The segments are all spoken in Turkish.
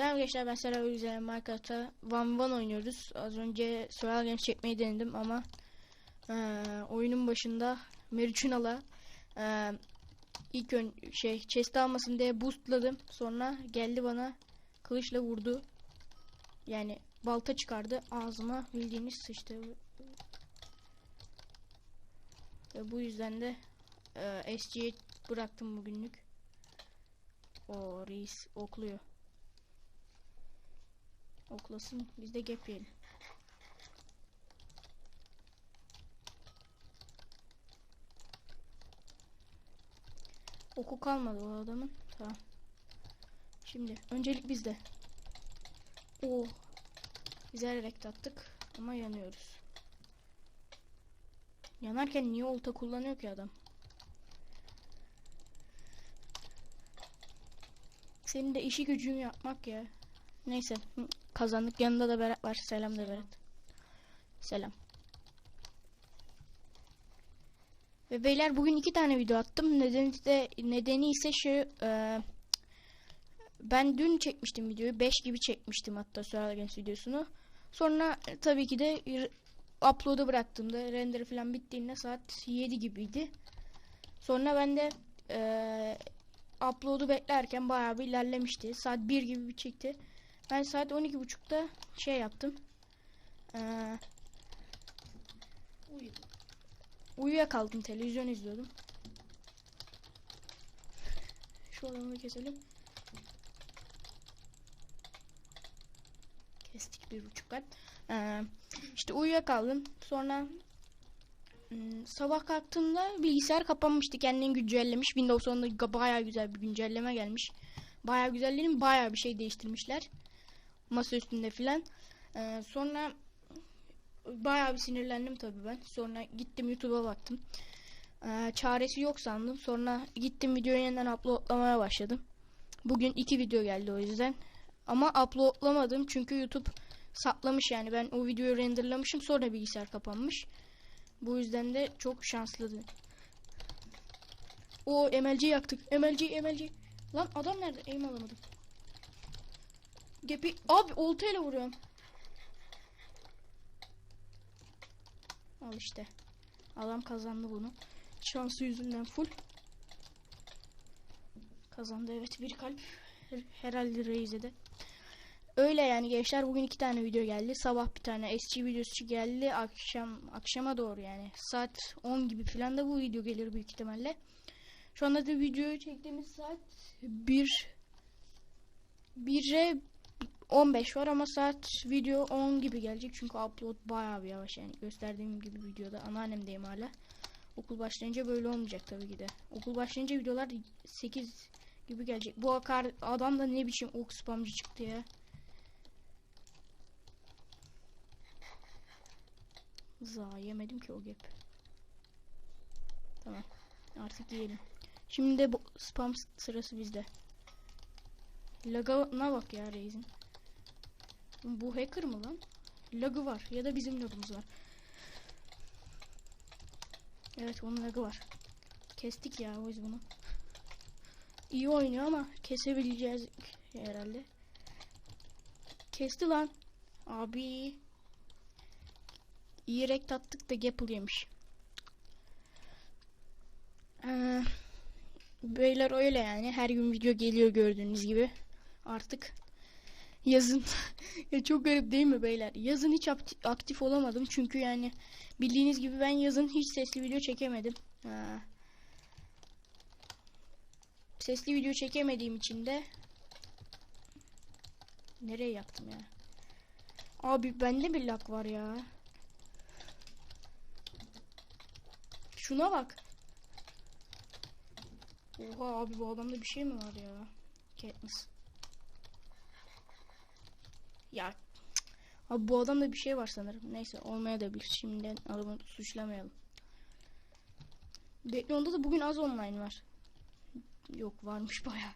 Selam gençler ben Serap Üzerine Minecraft'ta One One oynuyoruz. Az önce Survival Games çekmeyi denedim ama eee, oyunun başında Meriçunal'a eee ilk ön şey chest almasın diye boostladım. Sonra geldi bana kılıçla vurdu. Yani balta çıkardı ağzıma bildiğiniz sıçtı. Ve bu yüzden de eee SG'ye bıraktım bugünlük. O reis okluyor. Oklasın biz de gap yiyelim. Oku kalmadı o adamın. Tamam. Şimdi öncelik bizde. Oo. Güzel rekt attık ama yanıyoruz. Yanarken niye olta kullanıyor ki adam? Senin de işi gücün yapmak ya. Neyse kazandık. Yanında da Berat var. Selam da Berat. Selam. Ve beyler bugün iki tane video attım. Nedeni de nedeni ise şu e, ben dün çekmiştim videoyu. 5 gibi çekmiştim hatta Games videosunu. Sonra e, tabii ki de upload'a bıraktığımda render falan bittiğinde saat 7 gibiydi. Sonra ben de e, upload'u beklerken bayağı bir ilerlemişti. Saat 1 gibi bir çekti. Ben saat 12.30'da şey yaptım. Ee, Uyudum. uyuyakaldım televizyon izliyordum. Şu adamı keselim. Kestik bir buçuk kat. Ee, işte uyuyakaldım. Sonra ım, sabah kalktığımda bilgisayar kapanmıştı. Kendini güncellemiş. Windows 10'da ga- bayağı güzel bir güncelleme gelmiş. Bayağı güzel dedim. Bayağı bir şey değiştirmişler. Masa üstünde filan. Ee, sonra bayağı bir sinirlendim tabii ben. Sonra gittim YouTube'a baktım. Ee, çaresi yok sandım. Sonra gittim videoyu yeniden uploadlamaya başladım. Bugün iki video geldi o yüzden. Ama uploadlamadım çünkü YouTube saplamış yani. Ben o videoyu renderlamışım sonra bilgisayar kapanmış. Bu yüzden de çok şanslıydı. O MLG yaktık. MLG MLG. Lan adam nerede? Aim alamadım. Gepi abi oltayla vuruyorum. Al işte. Adam kazandı bunu. Şansı yüzünden full. Kazandı evet bir kalp. Her- Herhalde Reis'e de. Öyle yani gençler bugün iki tane video geldi. Sabah bir tane SG videosu geldi. Akşam akşama doğru yani. Saat 10 gibi falan da bu video gelir büyük ihtimalle. Şu anda da videoyu çektiğimiz saat 1 1'e 15 var ama saat video 10 gibi gelecek çünkü upload bayağı bir yavaş yani gösterdiğim gibi videoda anneannemdeyim hala. Okul başlayınca böyle olmayacak tabii ki de. Okul başlayınca videolar 8 gibi gelecek. Bu akar adam da ne biçim ok spamcı çıktı ya. Za yemedim ki o gap. Tamam. Artık yiyelim. Şimdi de bu spam sırası bizde. Lagına bak ya Reis'in. Bu hacker mı lan? Lagı var ya da bizim lagımız var. Evet onun lagı var. Kestik ya biz bunu. İyi oynuyor ama kesebileceğiz herhalde. Kesti lan. Abi. İyi rekt attık da Gapple yemiş. Ee, beyler öyle yani. Her gün video geliyor gördüğünüz gibi. Artık yazın ya çok garip değil mi beyler? Yazın hiç akti- aktif olamadım çünkü yani bildiğiniz gibi ben yazın hiç sesli video çekemedim. Ha. Sesli video çekemediğim için de nereye yaktım ya? Abi bende bir lag var ya. Şuna bak. Oha abi bu adamda bir şey mi var ya? Katniss. Ya abi bu adamda bir şey var sanırım. Neyse olmaya da bilir. Şimdiden adamı suçlamayalım. Bekle onda da bugün az online var. Yok varmış baya.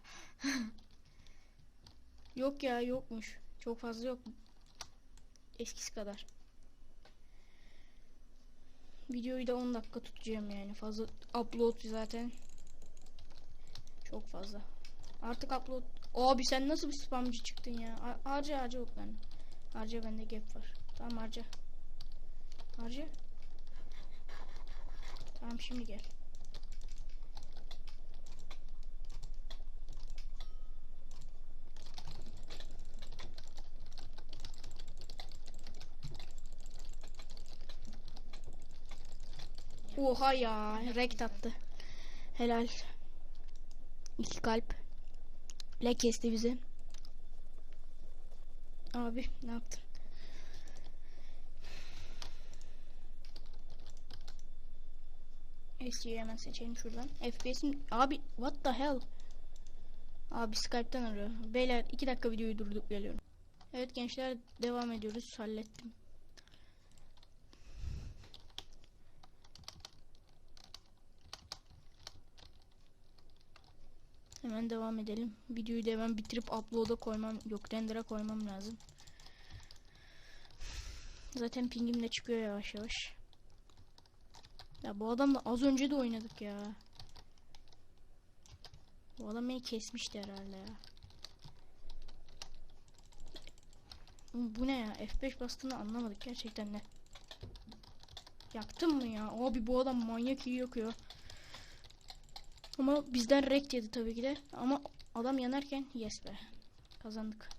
yok ya yokmuş. Çok fazla yok. Eskisi kadar. Videoyu da 10 dakika tutacağım yani. Fazla upload zaten çok fazla. Artık upload Abi sen nasıl bir spamcı çıktın ya? Ha- Harca harca oklarını. Harca bende gap var. Tamam harca. Harca. Tamam şimdi gel. Oha ya. Rekt attı. Helal. İki kalp. Black kesti bizi. Abi ne yaptın? SC'yi hemen seçelim şuradan. FPS'in abi what the hell? Abi Skype'tan arıyor. Beyler 2 dakika videoyu durdurup geliyorum. Evet gençler devam ediyoruz. Hallettim. Hemen devam edelim. Videoyu da hemen bitirip upload'a koymam yok render'a koymam lazım. Zaten pingim de çıkıyor yavaş yavaş. Ya bu adamla az önce de oynadık ya. Bu adam beni kesmişti herhalde ya. Bu ne ya? F5 bastığını anlamadık gerçekten ne? Yaktın mı ya? Abi bu adam manyak iyi yakıyor. Ama bizden rekt yedi tabii ki de. Ama adam yanarken yes be. Kazandık.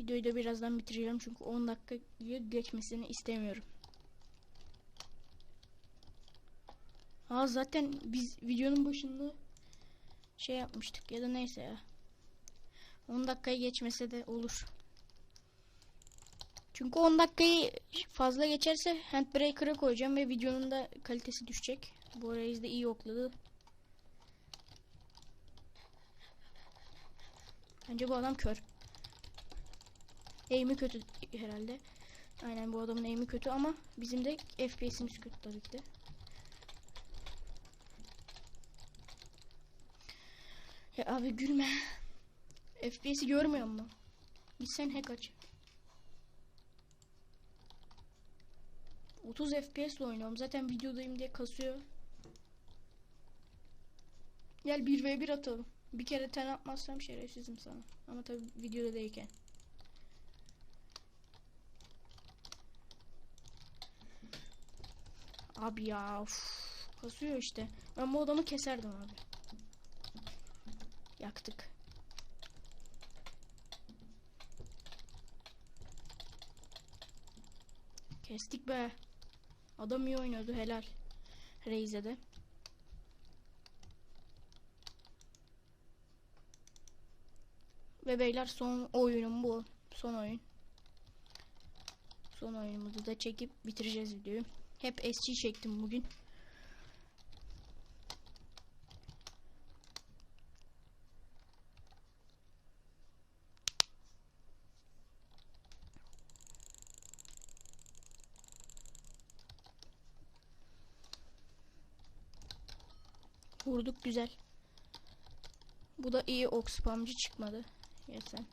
Videoyu da birazdan bitireceğim çünkü 10 dakikayı geçmesini istemiyorum. Aa zaten biz videonun başında şey yapmıştık ya da neyse ya. 10 dakikayı geçmese de olur. Çünkü 10 dakikayı fazla geçerse handbreaker'a koyacağım ve videonun da kalitesi düşecek. Bu arayı da iyi okladı. Bence bu adam kör. Aim'i kötü herhalde. Aynen bu adamın aim'i kötü ama bizim de FPS'imiz kötü tabii ki de. Ya abi gülme. FPS'i görmüyor mu? Bir sen hack aç. 30 FPS oynuyorum. Zaten videodayım diye kasıyor. Gel 1v1 atalım. Bir kere ten atmazsam şerefsizim sana. Ama tabi videoda değilken. Abi ya uf, kasıyor işte. Ben bu adamı keserdim abi. Yaktık. Kestik be. Adam iyi oynuyordu helal. Reize Ve beyler son oyunum bu. Son oyun. Son oyunumuzu da çekip bitireceğiz videoyu. Hep SC çektim bugün. Vurduk güzel. Bu da iyi ok spamcı çıkmadı. Yesen.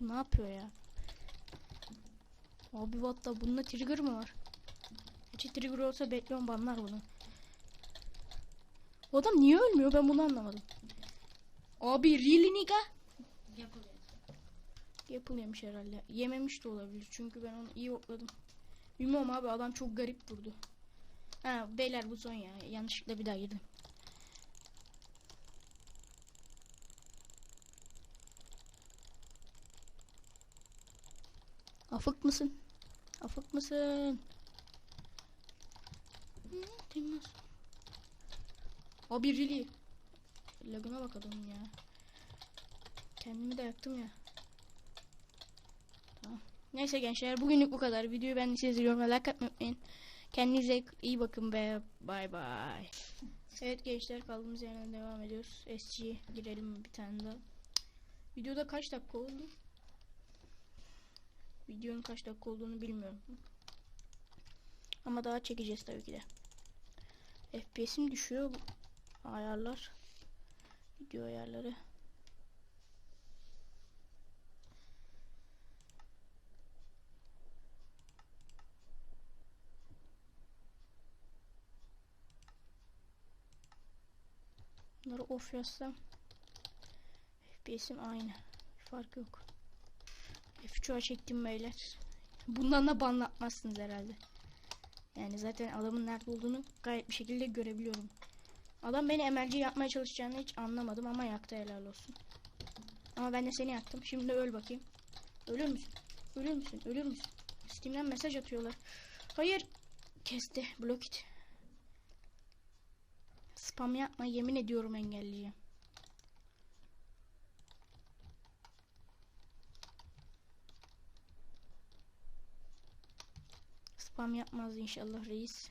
Bu ne yapıyor ya? Abi what da bunda trigger mı var? Gerçi trigger olsa bekliyorum banlar bunu. Bu adam niye ölmüyor ben bunu anlamadım. Abi really nigga? Yapılıyor. Yapılıyormuş herhalde. Yememiş de olabilir. Çünkü ben onu iyi okladım. Bilmiyorum abi adam çok garip vurdu. Ha beyler bu son ya. Yanlışlıkla bir daha girdim. Afık mısın? Afık mısın? Bilmez. Abi really. Lagına bak adamın ya. Kendimi de yaktım ya. Neyse gençler bugünlük bu kadar. Videoyu beğendiyseniz yorumla like atmayı. Kendinize iyi bakın ve bay bay. Evet gençler kaldığımız yerden devam ediyoruz. SG girelim bir tane daha. Videoda kaç dakika oldu? Videonun kaç dakika olduğunu bilmiyorum. Ama daha çekeceğiz tabii ki de. FPS'im düşüyor. Ayarlar. Video ayarları. Bunları off yazsam. FPS'im aynı. Fark yok. F3'e çektim beyler. Bundan da banlatmazsınız herhalde. Yani zaten adamın nerede olduğunu gayet bir şekilde görebiliyorum. Adam beni emelci yapmaya çalışacağını hiç anlamadım ama yaktı helal olsun. Ama ben de seni yaktım. Şimdi öl bakayım. Ölür müsün? Ölür müsün? Ölür müsün? Steam'den mesaj atıyorlar. Hayır. Kesti. Blok it. Spam yapma. Yemin ediyorum engelleyeceğim. Spam yapmaz inşallah reis.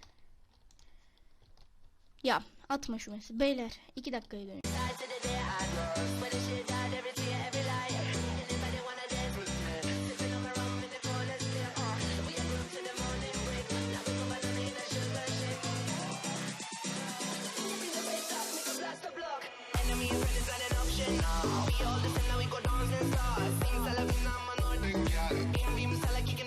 Ya atma şu mesajı. Beyler iki dakikaya dönüyor. We all the same now we go dance and start I'm a In kicking